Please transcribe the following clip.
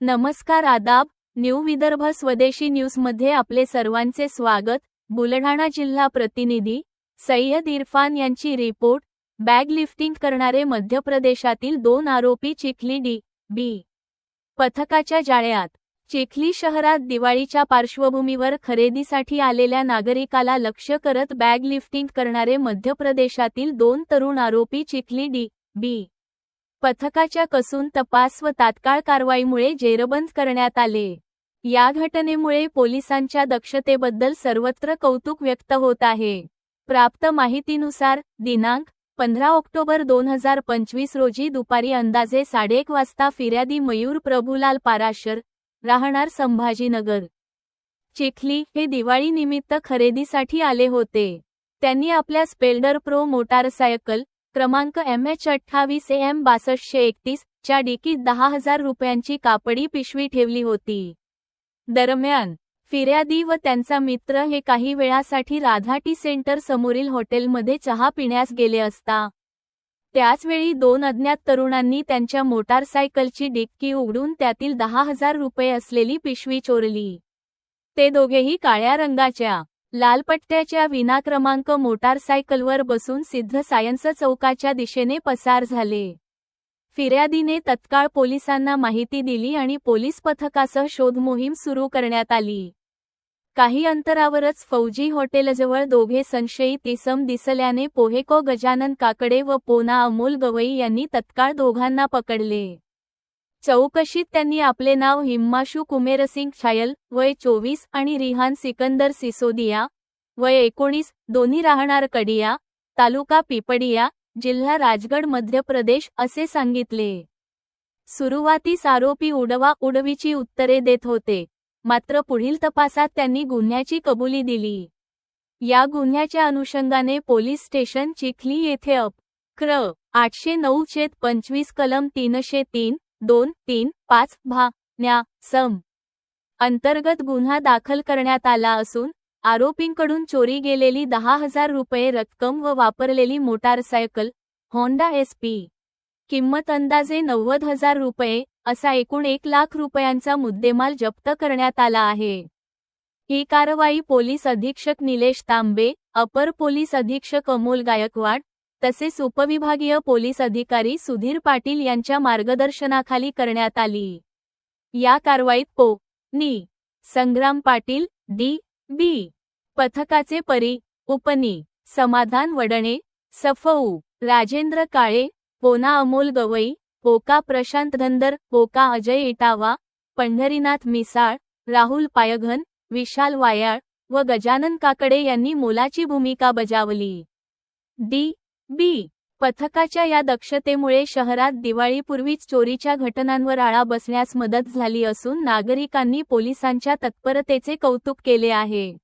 नमस्कार आदाब न्यू विदर्भ स्वदेशी न्यूजमध्ये आपले सर्वांचे स्वागत. बुलढाणा जिल्हा प्रतिनिधी सय्यद इरफान यांची रिपोर्ट. बॅग लिफ्टिंग करणारे मध्य प्रदेशातील दोन आरोपी चिखली डी बी पथकाच्या जाळ्यात. चिखली शहरात दिवाळीच्या पार्श्वभूमीवर खरेदीसाठी आलेल्या नागरिकाला लक्ष्य करत बॅग लिफ्टिंग करणारे मध्य प्रदेशातील दोन तरुण आरोपी चिखली डी. बी. पथकाच्या कसून तपास व तात्काळ कारवाईमुळे जेरबंद करण्यात आले. या घटनेमुळे पोलिसांच्या दक्षतेबद्दल सर्वत्र कौतुक व्यक्त होत आहे. प्राप्त माहितीनुसार दिनांक पंधरा ऑक्टोबर दोन हजार पंचवीस रोजी दुपारी अंदाजे साडेएक वाजता फिर्यादी मयूर प्रभुलाल पाराशर राहणार संभाजीनगर. चिखली हे दिवाळीनिमित्त खरेदीसाठी आले होते. त्यांनी आपल्या स्पेल्डर प्रो मोटारसायकल क्रमांक एम एच अठ्ठावीस एम बासष्टशे एकतीस च्या डिकीत दहा हजार रुपयांची कापडी पिशवी ठेवली होती. दरम्यान फिर्यादी व त्यांचा मित्र हे काही वेळासाठी राधाटी सेंटर समोरील हॉटेलमध्ये चहा पिण्यास गेले असता. त्याचवेळी दोन अज्ञात तरुणांनी त्यांच्या मोटारसायकलची डिक्की उघडून त्यातील दहा हजार रुपये असलेली पिशवी चोरली. ते दोघेही काळ्या रंगाच्या लालपट्ट्याच्या विना क्रमांक मोटारसायकलवर बसून सिद्ध सायन्स चौकाच्या दिशेने पसार झाले. फिर्यादीने तत्काळ पोलिसांना माहिती दिली आणि पोलीस पथकासह शोधमोहीम सुरू करण्यात आली. काही अंतरावरच फौजी हॉटेलजवळ दोघे संशयित इसम दिसल्याने पोहेको गजानन काकडे व पोना अमोल गवई यांनी तत्काळ दोघांना पकडले. चौकशीत त्यांनी आपले नाव हिम्माशू कुमेरसिंग छायल वय चोवीस आणि रिहान सिकंदर सिसोदिया वय एकोणीस दोन्ही राहणार कडिया तालुका पिपडिया जिल्हा राजगड मध्य प्रदेश असे सांगितले. सुरुवातीस आरोपी उडवा उडवीची उत्तरे देत होते. मात्र पुढील तपासात त्यांनी गुन्ह्याची कबुली दिली. या गुन्ह्याच्या अनुषंगाने पोलीस स्टेशन चिखली येथे अप. क्र. आठशे नऊ छेद पंचवीस कलम तीनशे तीन दोन तीन पाच भा. न्या. सम. अंतर्गत गुन्हा दाखल करण्यात आला असून आरोपींकडून चोरी गेलेली दहा हजार रुपये रक्कम व वापरलेली मोटारसायकल होंडा एस पी. किंमत अंदाजे नव्वद हजार रुपये असा एकूण एक लाख रुपयांचा मुद्देमाल जप्त करण्यात आला आहे. ही कारवाई पोलीस अधीक्षक निलेश तांबे अपर पोलीस अधीक्षक अमोल गायकवाड तसेच उपविभागीय पोलीस अधिकारी सुधीर पाटील यांच्या मार्गदर्शनाखाली करण्यात आली. या कारवाईत पो. नी. संग्राम पाटील डी. बी. पथकाचे परी उपनी समाधान वडणे सफऊ. राजेंद्र काळे पोना अमोल गवई होका प्रशांत धंदर होका अजय इटावा पंढरीनाथ मिसाळ राहुल पायघन विशाल वायाळ व गजानन काकडे यांनी मोलाची भूमिका बजावली. डी. बी. पथकाच्या या दक्षतेमुळे शहरात दिवाळीपूर्वीच चोरीच्या घटनांवर आळा बसण्यास मदत झाली असून नागरिकांनी पोलिसांच्या तत्परतेचे कौतुक केले आहे.